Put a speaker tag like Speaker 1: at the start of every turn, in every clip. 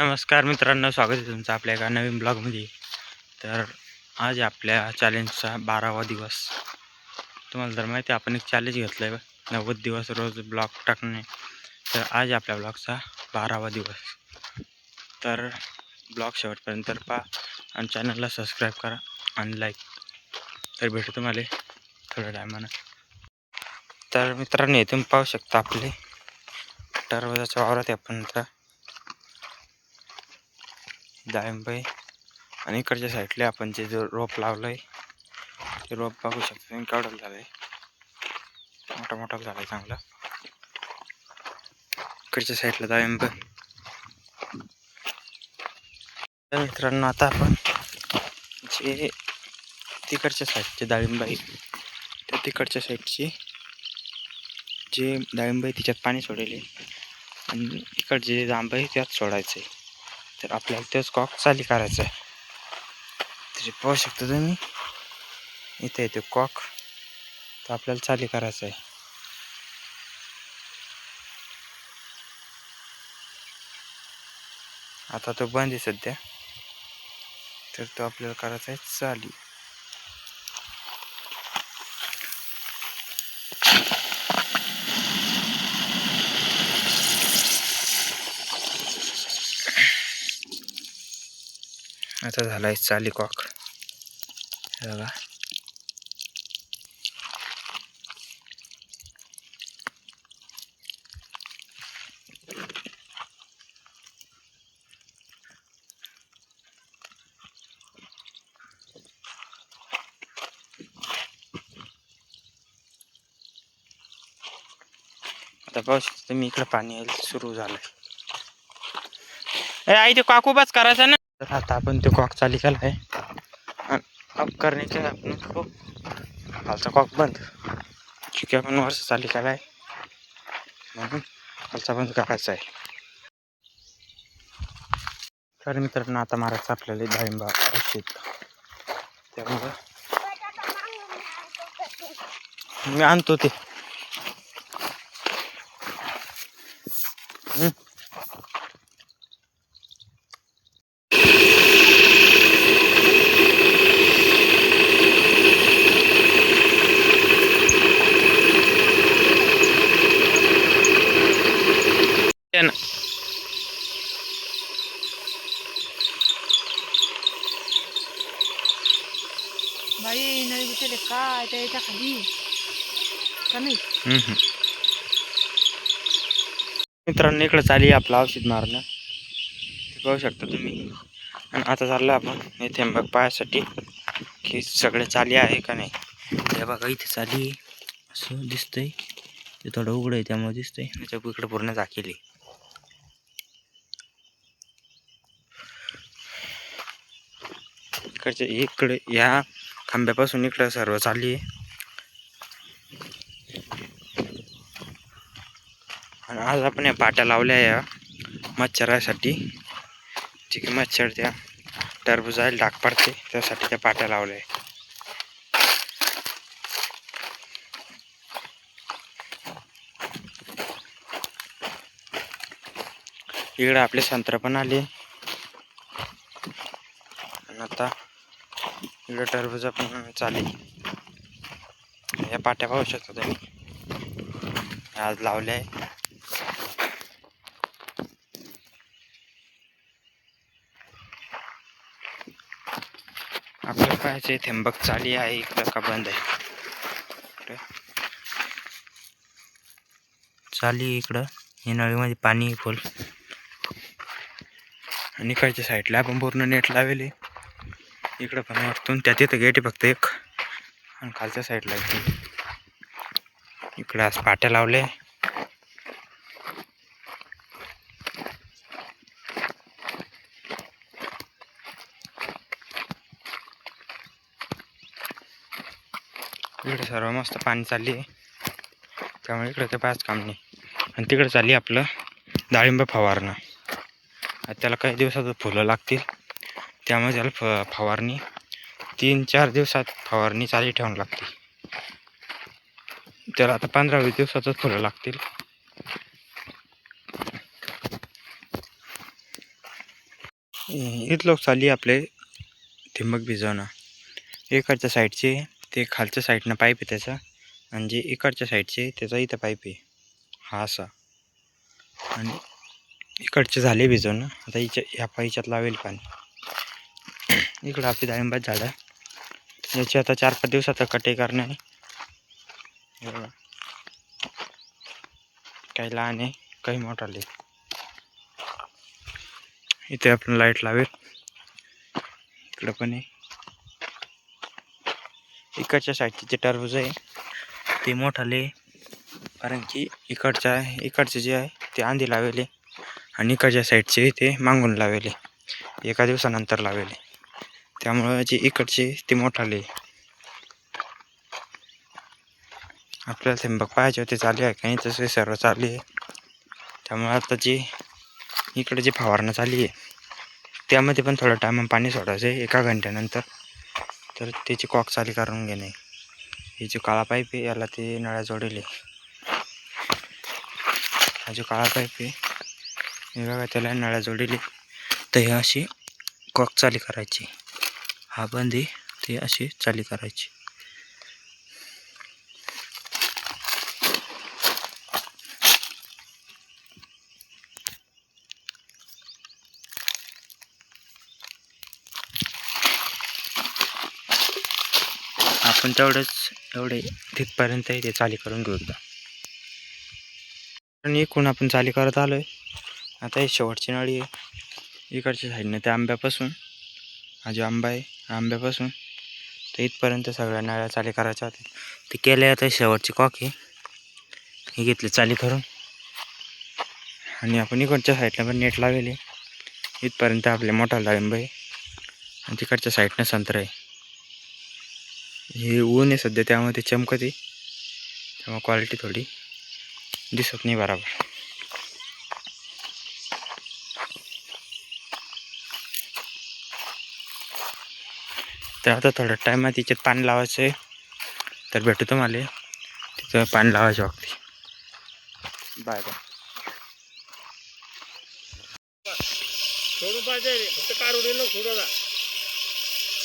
Speaker 1: नमस्कार मित्रांनो स्वागत आहे तुमचं आपल्या एका नवीन ब्लॉगमध्ये. तर आज आपल्या चॅलेंजचा बारावा दिवस. तुम्हाला जर माहिती आहे आपण एक चॅलेंज घेतलं आहे नव्वद दिवस रोज ब्लॉग टाकणे. तर आज आपल्या ब्लॉगचा बारावा दिवस. तर ब्लॉग शेवटपर्यंत तर पहा आणि चॅनलला सबस्क्राईब करा आणि लाईक तर भेटू तुम्हाला थोड्या टायमानं तर मित्रांनो तुम्ही पाहू शकता आपले. टरवाजाच्या वावरात आहे आपण डाळिंब आहे आणि इकडच्या साईडला आपण जे जो रोप आहे ते रोप बघू शकतो तुम्ही झालं आहे मोठा मोठा झाला आहे चांगला. इकडच्या साईडला डाळिंब तर मित्रांनो आता आपण जे तिकडच्या साईडचे डाळिंब आहे त्या तिकडच्या साईडची जे डाळिंब आहे तिच्यात पाणी सोडेल आणि इकडचे जे जांब आहे त्यात सोडायचं. आहे तर आपल्याला तेच कॉक चाली करायचं आहे तरी पाहू शकता तुम्ही इथे येतो कॉक तर आपल्याला चाली करायचं आहे आता तो बंद आहे सध्या. तर तो आपल्याला करायचा आहे चाली. आता झाला आहे चाली कॉक बघा. आता पाहू शकता तुम्ही इकडं पाणी यायला सुरू झालंय. आई ते काकूबाच बस करायचा ना? आता आपण तो कॉक चालू केला आहे आणि करणे करण्याच्या आपण खूप खालचा कॉक बंद. चुकी आपण वर्ष चालू केला आहे म्हणून खालचा बंद करायचा आहे तर मित्रांनो आता मारायचं आपल्याला डाळिंबा औषध त्यामुळं मी आणतो ते. ते ना.
Speaker 2: बाई नळी बिचारे काय त्या याच्या खाली का नाही
Speaker 1: हम्म. मित्रांनो इकडं चाली आपलं औषध मारणं. ते पाहू शकता तुम्ही. आणि आता चाललं आपण हे थेंबक पाहायसाठी की सगळे चाली आहे का नाही. हे बघा इथे चाली आहे. असं दिसतंय. ते थोडं उघडं आहे त्यामुळे दिसतंय. त्याच्या इकडे पूर्ण झाकेली इकडच्या इकडे या खांब्यापासून इकडं सर्व चाली आहे. आज आपण या पाट्या लावल्या या मच्छरासाठी. जे की मच्छर त्या टरबुजाला डाग पडते त्यासाठी त्या पाट्या लावल्या आहे. इकडे आपले संत्र पण आले. आणि आता इकडे टरबुजा पण चालेल. या पाट्या पाहू शकता तुम्ही. आज लावल्या आहे. आपलं पाहायचे थेंबक चाली आहे इकडं का बंद आहे. चाली इकडं. ही नळीमध्ये पाणी फुल आणि इकडच्या साईडला आपण पूर्ण नेट लावेले इकडं पण वरतून. त्या तिथं गेट आहे फक्त एक. आणि खालच्या साईडला इकडं आज पाट्या लावल्या इकडे सर्व मस्त पाणी चालली आहे. त्यामुळे इकडे काही पाच काम नाही. आणि तिकडे चालली आपलं डाळिंब फवारणं. त्याला काही दिवसात फुलं लागतील. त्यामुळे त्याला फ फवारणी तीन चार दिवसात फवारणी चाली ठेवावी लागते. त्याला आता पंधरा वीस दिवसातच फुलं लागतील. इथलं चालली आपले ठिंबक भिजवणं. इकडच्या साईडचे ते खालच्या साईडनं पाईप आहे त्याचा जे इकडच्या साईडचे त्याचा इथं पाईप आहे. हा असा. आणि इकडचे झाले भिजवणं. आता हिच्या ह्या पाईच्यात लावेल पाणी. इकडं आपली डाळिंबात झाडं. याची आता चार पाच दिवसात कटे करणे आहे. काही लहान आहे काही मोठाले इथे आपण लाइट लावेल. इकडं पण आहे. इकडच्या साईडचे जे टरबूज आहे ते मोठाले कारण की इकडच्या इकडचे जे आहे ते आंधी लावेले आणि इकडच्या साईडचे ते मागून लावेले. एका दिवसानंतर लावेले. त्यामुळं जे इकडचे ते मोठाले आपल्याला थेंबक पाहायचे होते चालू आहे काही तसे सर्व चालू आहे. त्यामुळे आता जे इकडे जे फवारणं चालू आहे त्यामध्ये पण थोडं टायम पाणी सोडायचं आहे एका घंट्यानंतर. तर त्याची कॉक चाली करून घेणे. हे जो काळा पाईप आहे याला ते नळ्या जोडेल. हा जो काळा पाईप आहे बघा त्याला नळ्या जोडेल. तर हे अशी कॉक चाली करायची. हा बंद आहे ते अशी चाली करायची. आपण तेवढंच एवढे तिथपर्यंत ते चाली करून घेऊ एकदा. आणि इकडून आपण चाली करत आलो आहे आता हे शेवटची नळी आहे. इकडच्या साईडनं त्या आंब्यापासून हा जो आंबा आहे आंब्यापासून तर इथपर्यंत सगळ्या नळ्या चाली करायच्या होत्या. ते केल्या आता शेवटची कॉक आहे. हे घेतले चाली करून. आणि आपण इकडच्या साईडला पण नेट लावले इथपर्यंत आपले मोठा डाळिंब आहे. आणि तिकडच्या साईडनं संत्र आहे. हे ऊन आहे सध्या त्यामुळे ते चमकते त्यामुळे क्वालिटी थोडी दिसत नाही बरोबर. तर आता थोड्या टायमात तिच्यात पाणी लावायचं आहे. तर भेटू तुम्हाला. तिथं पाणी लावायचं वागते बाय बाय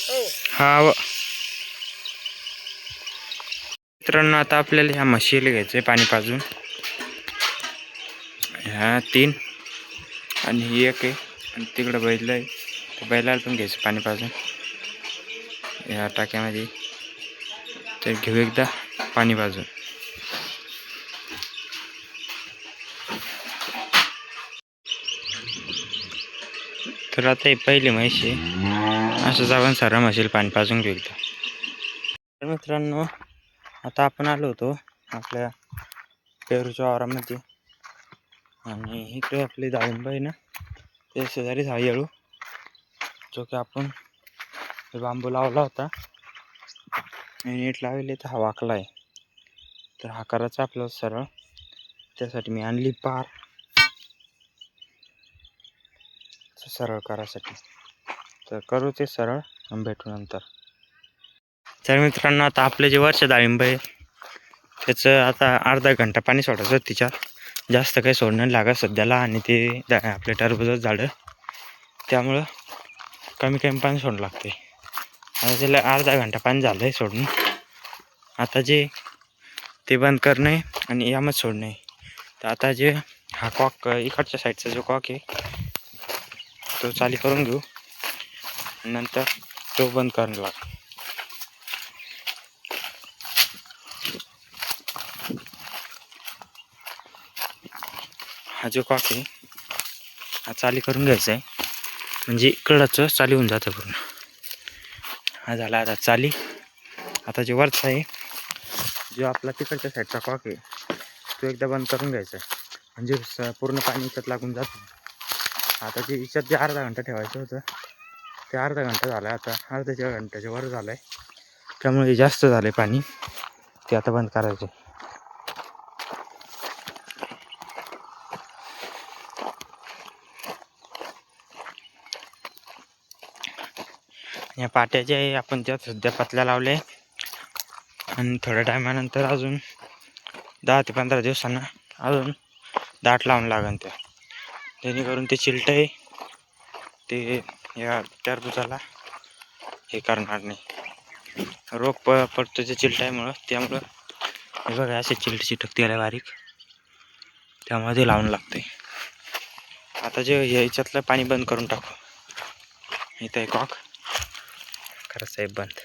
Speaker 3: हो.
Speaker 1: हा व मित्रांनो आता आपल्याला ह्या म्हशीला घ्यायचं आहे पाणी पाजून. ह्या तीन आणि ही एक आहे. आणि तिकडं बैल आहे. त्या बैलाला पण घ्यायचं पाणी पाजून. ह्या टाक्यामध्ये. तर घेऊ एकदा पाणी पाजून. तर आता ही पहिली म्हशी आहे. असं जाऊन सारा म्हशीला पाणी पाजून घेऊ एकदा. तर मित्रांनो आता आपण आलो होतो आपल्या पेरूच्या वारामध्ये आणि इकडे आपली डाळिंब आहे ना ते शेजारी येळू जो की आपण बांबू लावला होता. आणि नीट लावले तर हा वाकला आहे. तर हा करायचा आपल्याला सरळ. त्यासाठी मी आणली पार. सरळ करायसाठी. तर करू ते सरळ भेटू नंतर. तर मित्रांनो आता आपले जे वर्ष डाळिंब आहे त्याचं आता अर्धा घंटा पाणी सोडायचं तिच्यात. जास्त काही सोडणं लागत सध्याला आणि ते आपले टरबूजच झाडं. त्यामुळं कमी कमी पाणी सोडणं लागते आता त्याला अर्धा घंटा पाणी झालं आहे सोडणं. आता जे ते बंद करणे आणि यामध्ये सोडणे तर आता जे हा कॉक इकडच्या साईडचा जो कॉक आहे तो चाली करून घेऊ. नंतर तो बंद करणं लाग हा जो कॉक आहे हा चाली करून घ्यायचा आहे. म्हणजे इकडचं चाली होऊन जातं पूर्ण. हा झाला आता चाली. आता जे वरचा आहे जो आपला तिकडच्या साईडचा कॉक आहे तो एकदा बंद करून घ्यायचा आहे. म्हणजे पूर्ण पाणी याच्यात लागून जातं. आता जे इच्यात जे अर्धा घंटा ठेवायचं होतं ते अर्धा घंटा झाला आहे आता. अर्ध्याच्या घंट्याच्या वर झालं आहे त्यामुळे जास्त झालं आहे पाणी. ते आता बंद करायचे या पाट्याच्या आहे आपण त्यात सध्या पतल्या लावले. आणि थोड्या टायमानंतर अजून दहा ते पंधरा दिवसांना अजून दाट लावून लागन त्या जेणेकरून ते चिलटं आहे ते या टरबुजाला हे करणार नाही. रोग प पडतो ते चिलटामुळं त्यामुळं हे बघा असे चिलट चिटकते आल्या बारीक. त्यामुळे ते लावून लागते आता जे याच्यातलं पाणी बंद करून टाकू. इथं आहे कॉक साहेब बंद.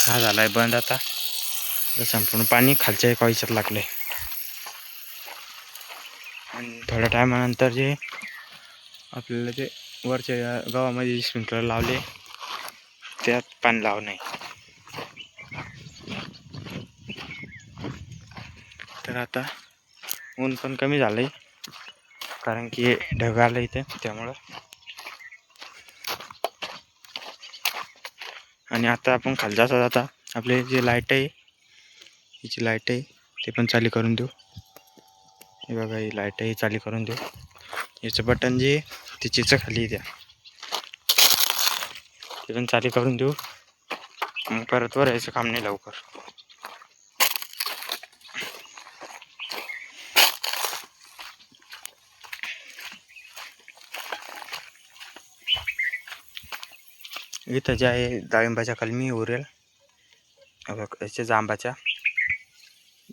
Speaker 1: हा झालाय बंद आता. संपूर्ण पाणी खालच्या एका लागलं लागलंय. आणि थोड्या टायमानंतर जे आपल्याला ते वरच्या गावामध्ये जे स्प्रिंकलर लावले त्यात पाणी लाव नाही तर आता ऊन पण कमी झालंय. कारण की ढग आलं इथे त्यामुळं. आणि आता आपण खाली जाता जाता आपले जे लाइट आहे हिची लाइट आहे ते पण चालू करून देऊ. हे बघा ही लाइट आहे चालू करून देऊ. याचं बटन जे ते चिचं खाली आहे ते पण चालू करून देऊ. मग परत वर यायचं काम नाही लवकर. इथं जे आहे डाळिंबाच्या कलमी उरेल. याच्या जांबाच्या.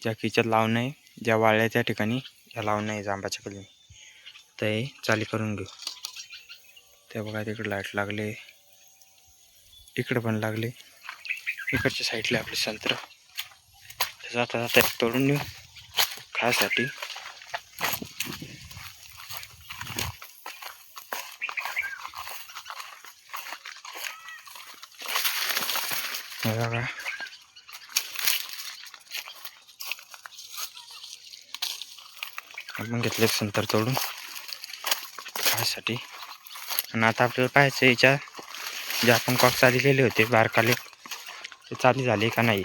Speaker 1: ज्या किचत लावणं आहे ज्या वाळल्या त्या ठिकाणी ह्या लावणं आहे जांबाच्या कलमी तर हे चाली करून घेऊ. ते बघा तिकडे लाइट लागले. इकडं पण लागले. इकडच्या साईडला आपले संत्र. जाता जाता तोडून नेऊ खायसाठी. बघा आपण घेतले संतर तोडून खायसाठी आणि आता आपल्याला पाहायचं याच्या जे आपण कॉक चाली केले होते बारकाले ते चाली झाले का नाही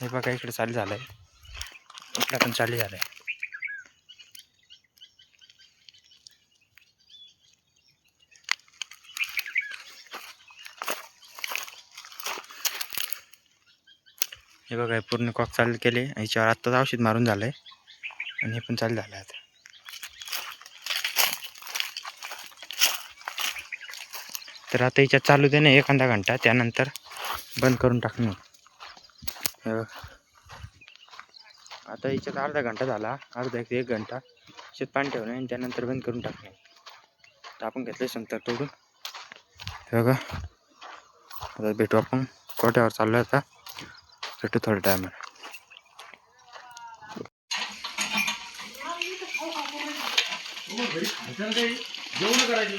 Speaker 1: हे बघा इकडे चालू झालंय इकडे पण चालू झालंय हे बघा हे पूर्ण कॉक चालू केले. याच्यावर आत्ताच औषध मारून झालं आहे आणि हे पण चालू झालं आहे आता. तर आता याच्यात चालू दे ना एखादा घंटा. त्यानंतर बंद करून टाकणे आता याच्यात अर्धा घंटा झाला. अर्धा एक घंटा. शेत पाणी ठेवणे आणि त्यानंतर बंद करून टाकणे तर आपण घेतले संतर तोडून. बघा. आता भेटू आपण. कोट्यावर चाललो आता. भेटू थोड्या टायमाला
Speaker 3: जेवण करायची.